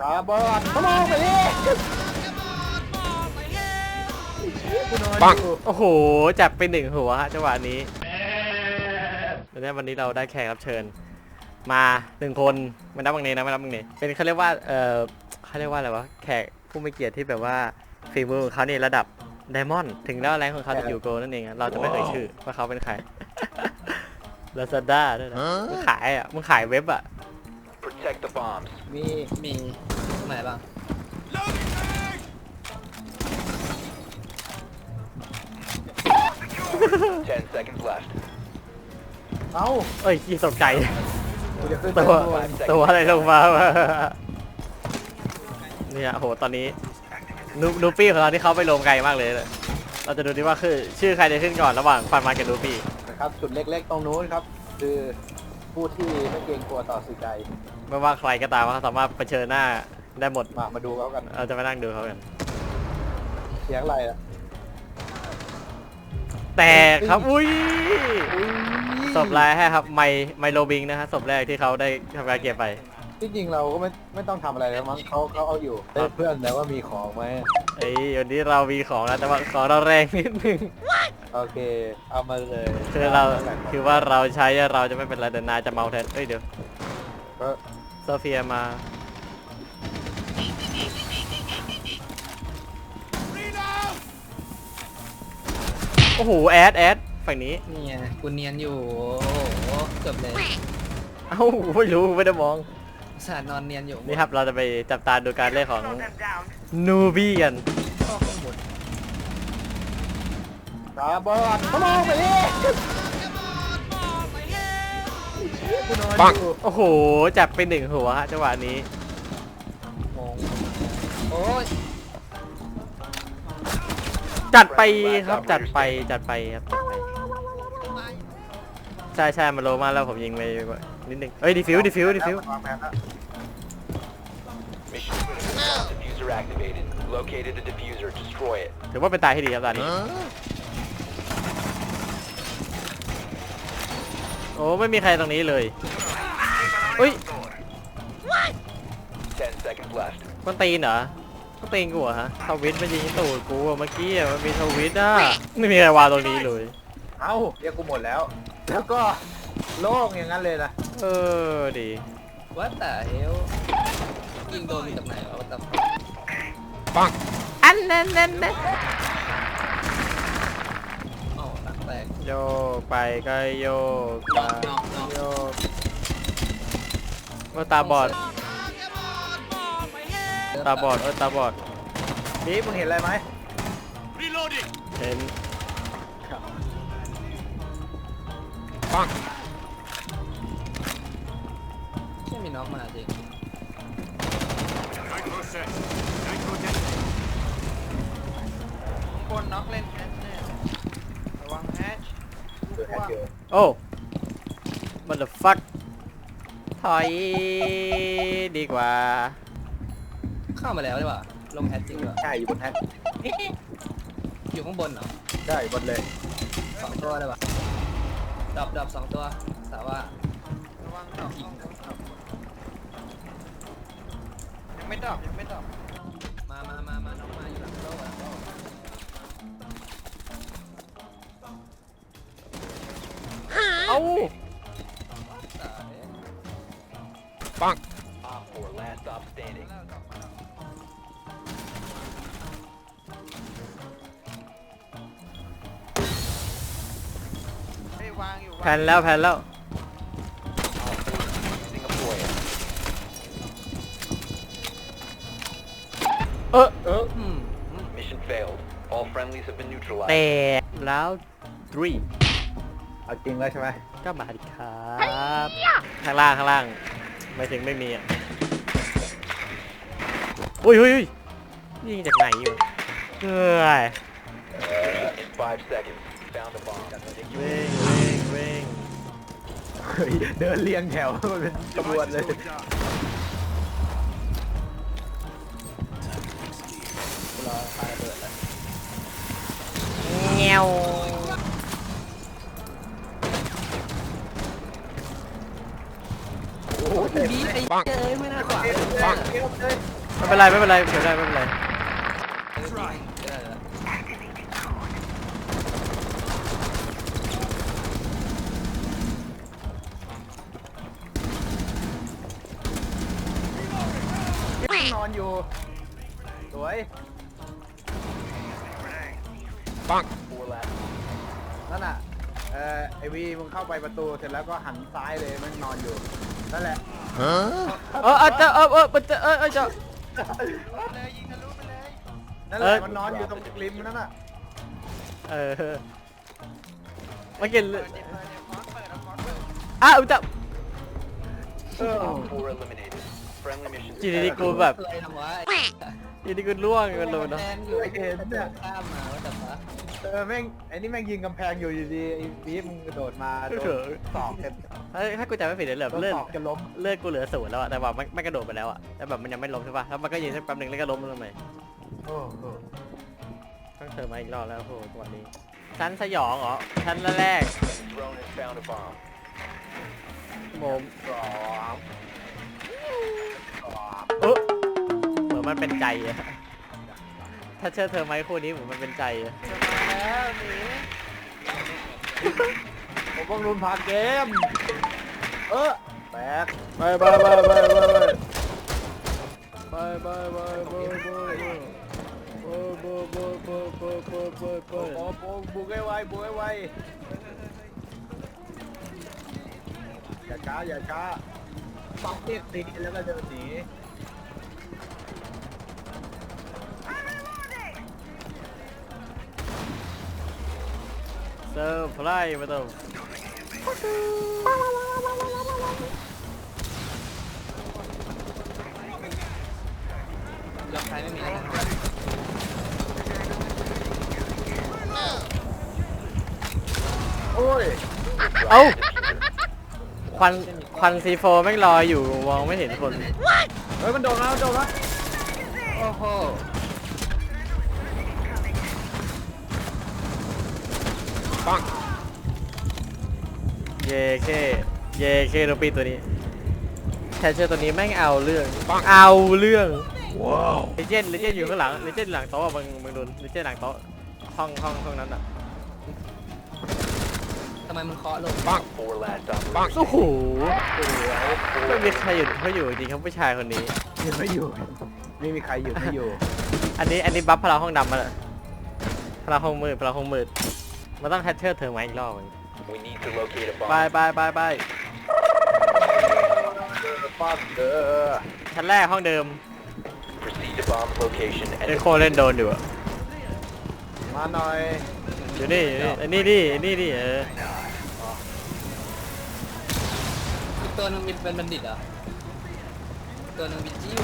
ตาบอดเขามองไปดิกูนอนปังอยู่โอ้โห จับไปหนึ่งหัวฮะจังหวะนี้แล้วเนี่ยวันนี้เราได้แขกรับเชิญ มาหนึ่งคนไม่นับบางเนนะไม่นับบางเนเป็นเขาเรียกว่าเออเขาเรียกว่าอะไรวะแขกผู้มีเกียรติที่แบบว่าฝีมือของเขานี่ระดับไดมอนด์ถึงแล้วแรงของเขาจะอยู่โกลนั่นเองอะเราจะไม่เอ่ยชื่อว่าเขาเป็นใครลาซาด้าด้วยนะมึงขายอะมึงขายเว็บอะ Protect the bombs. มีมีตรงไหนบ้าง Ten seconds left. เอ้าเอ้ยยี่ตกใจกูจะขึ้นไปตัวข้างบนตัวอะไรลงมาวะเนี่ยโหตอนนี้นูนูปี้ของเราที่เขาไปลงไกลมากเลย เราจะดูดิว่าคือ ชื่อใครจะขึ้นก่อนระหว่างฟันมากับนูปี้นะครับจุดเล็กๆตรงนู้นครับ คือ ผู้ที่ไม่เกรงกลัวต่อสื่อใดไม่ว่าใครก็ตามเขาสามารถเผชิญหน้าได้หมดมามาดูเขากันเราจะมานั่งดูเขากันเสียงอะไรอะแต่ครับอุ้ยอุ้ยศพแรกครับไมไมโลบิงนะฮะศพแรกที่เขาได้ทำการเก็บไปที่จริงเราก็ไม่ไม่ต้องทำอะไรแล้วมั้งเขาเขาเอาอยู่เอ้ยเพื่อนแต่ว่ามีของไหมเอ้ยวันนี้เรามีของนะแต่ว่าของเราแรงนิดนึง โอเค เอามาเลยคือเราคือว่าเราใช้เราจะไม่เป็นไรแต่นายจะเมาแทนเอ้ยเดี๋ยวก็โซเฟียมาโอ้โหแอดแอดฝั่งนี้นี่ไงกูเนียนอยู่โอ้โหเกือบเลยเอ้าไม่รู้ไม่ได้มองอุตสาห์นอนเนียนอยู่นี่ครับเราจะไปจับตาดูการเล่นของนูบี้กัน ข้อข้างบน ตาบอดเขามองไปดิกูนอนปัง อยู่โอ้โห จับไปหนึ่งหัวฮะจังหวะนี้ มองโอ้ยจัดไปครับจัดไปจัดไปครับจัดไปใช่ใช่มาโลมาแล้วผมยิงไปนิดนึงเอ้ยดิฟิวดิฟิวดิฟิววางแผนแล้ว Mission bomb diffuser activated. Located the diffuser. Destroy it. ถือว่าเป็นตายที่ดีครับตอนนี้ โอ้ไม่มีใครตรงนี้เลยอุ้ย Ten seconds left. มันตีนเหรอมันตีนกูเหรอฮะทวิตมันยิงตูดกูอะเมื่อกี้อะมันมีทวิตอะไม่มีใครวางตรงนี้เลย เอ้าเรียกกูหมดแล้ว แล้วก็โล่งอย่างนั้นเลยนะเออดีวัดแต่เฮลยิงโดนมาจากไหนวะแต่อันนั้นนั้นนั้น อ๋อหลังแตก โยกไปก็โยกมาน็อกน็อกโยกว่าตาบอด ตาบอดเออตาบอดนี่มึงเห็นอะไรไหมเห็นไม่มีน็อกมาจริงคนน็อกเล่นแฮชแน่ระวังแฮช เจอแฮกเกอร์ โอ้มันเดฟักถอยดีกว่า เข้ามาแล้วดีกว่าลงแฮชจริงเหรอใช่อยู่บนแฮกอยู่ข้างบนเหรอได้อยู่บนเลยสองตัวเลยวะดับดับสองตัวแต่ว่าระวังดอกยังไม่ดอกยังไม่ดอกมามามามาน้อง เอ้า ตาย Op 4 last stop standing. เฮ้ยวางอยู่ แผ่นแล้วแผ่นแล้ว Using a foyer. เออ เออ อืม Mission failed. All friendlies have been แต neutralized. กแล้ว three เอาจริงแล้วใช่ไหมก็มาดิครับข้างล่างข้างล่าง ไม่ถึงไม่มีอะอุ้ยอุ้ยอุ้ยยิงจากไหนอยู่เฮ้ย In five seconds. Found a bomb. เร่งเร่งเร่งเฮ้ยเดินเรียงแถวมันเป็นขบวนเลย รอพาระเบิดแล้ว เงี้ยว บีไอ้เอไม่น่าไม่เป็นไรไม่เป็นไรเดี๋ยวได้ไม่เป็นไรนอนอยู่สวยปังนั่นอะเออ ไอวีมึงเข้าไปประตูเสร็จแล้วก็หันซ้ายเลยมันนอนอยู่นั่นแหละเออเออเจอเออเออมันจะเออเออเจอเลยยิงทะลุไปเลยนั่นแหเอ้ละยมันนอนอยู่ตรงริมนั่นน่ะเออเมื่อกี้เปิดดิเปิดดิฟอนต์เปิดเอาฟอนต์เปิดอ้าวจะเออ Four eliminated. Friendly mission จีดีกูแบบ อะไรทำวะ จีดีกูล่วงกันเลยเนาะแทงอยู่ไอ้เห็นเนี่ย ข้ามมาว่าแต่ปะเออแม่งไอ้นี่แม่งยิงกำแพงอยู่อยู่ดีไอ้ปี๊บมึงกระโดดมาโดนสอกกันเฮ้ยถ้ากูจำไม่ผิดเดี๋ยวเหลือโดนเลือดสอกจะล้มเลือดกูเหลือศูนย์แล้วอะแต่ว่าไม่ไม่กระโดดไปแล้วอะแต่แบบมันยังไม่ล้มใช่ป่ะแล้วมันก็ยืนสักแป๊บนึงแล้วก็ล้มลงไปโอ้โหต้องเติมมาอีกรอบแล้วโอ้โหจังหวะนี้ชั้นสยองเหรอชั้นแรก Drone has found a bomb. โมม สอง มันเป็นใจ ถ้าเชื่อเธอไหมคู่นี้เหมือนมันเป็นใจ แล้วหนีผมต้องรุนพาเกม เออแตกไปไปไปไปไปไปไปไปไปไปไปไปไปไปไปไปไปไปไปโอ้โหบุกให้ไวบุกให้ไวอย่าช้าอย่าช้าปักเรียกตีแล้วก็เดินหนี เซอร์ไพรส์มาตัวล็อกท้ายไม่มีแล้วนะโอ้ยเอ้าควันควันซีโฟแม่งลอยอยู่มองไม่เห็นคน เฮ้ยมันโดนแล้วมันโดนแล้วโอ้โห เยเคเยเคโรปีตัวนี้แคชเชอร์ตัวนี้แม่งเอาเรื่อง เอาเรื่อง ว้าวเลเจนเลเจนอยู่ข้างหลังเลเจนหลังโต๊ะอะมึงมึงโดนเลเจนหลังโต๊ะห้องห้องห้องนั้นอะทำไมมันเคาะลง Four last operators. โอ้โหไม่มีใครอยู่เขาอยู่จริงครับผู้ชายคนนี้ยืนไม่อยู่ ไม่มีใครอยู่ไม่อยู่ อันนี้อันนี้บัฟพลังห้องดำมาเลยพลังห้องมืดพลังห้องมืด มันต้องแคชเชอร์เธอไหมาอีกรอบหนึ่ง We need to locate a ไป bomb. ไปไปไปปักเด้อชั้นแรกห้องเดิม Proceed to bomb location เล่น and โคเล่นโดนอยู่อะมาหน่อยอยู่นี่อยู่นี่อันนี้ดิอันนี้ดิเอออีกตัวหนึงมีเป็นบัณฑิตเหรออีกตัวหนึงมีจิ้ว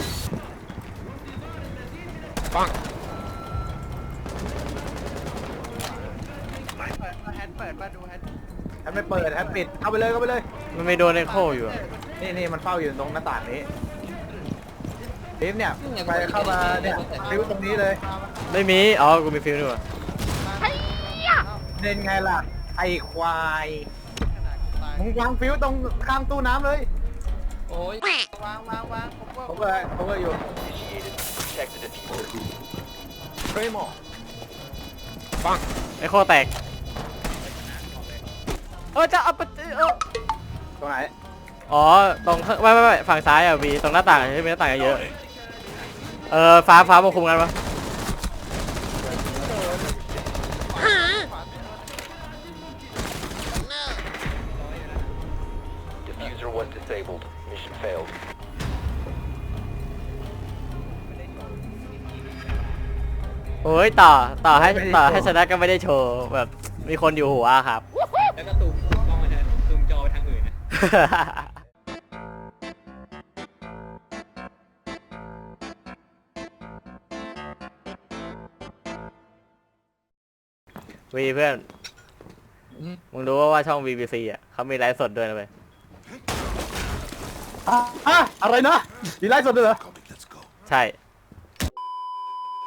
เปิดเอาแฮนด์เปิดมาดูแฮนด์แฮนไม่เปิดแฮนปิดเข้าไปเลยเข้าไปเลย มันไม่โดนในโคอยู่อะนี่นี่มันเฝ้าอยู่ตรงหน้าต่างนี้ลิฟต์เนี่ยไปเข้ามาเนี่ยฟิวตรงนี้เลย ไม่มี อ๋อ กูมีฟิลนี่หว่าเล่นไงล่ะ ไอ้ควายขนาดกูตาย มึงวางฟิวตรงข้างตู้น้ำเลย โอ้ยวางวางวางผมว่าผมก็ผมก็อยู่ initiated. Protect the diffuser. เฟรมอไอโคแตก เออจะเอาไปเออตรงไหนอ๋อตรงข้างไม่ไม่ไม่ฝั่งซ้ายอะวีตรงหน้าต่างที่มีหน้าต่างเยอะเออฟ้าฟ้ามาคุมกันปะ Diffuser was disabled. Mission failed. โอ้ยต่อต่อให้ต่อให้ชนะก็ไม่ได้โชว์แบบมีคนอยู่หัวอะครับ วีเพื่อนมึงรู้ว่าว่าช่อง BBC อะเขามีไลฟ์สดด้วยนะเว้ย อะอะไรนะมีไลฟ์สดด้วยเหรอ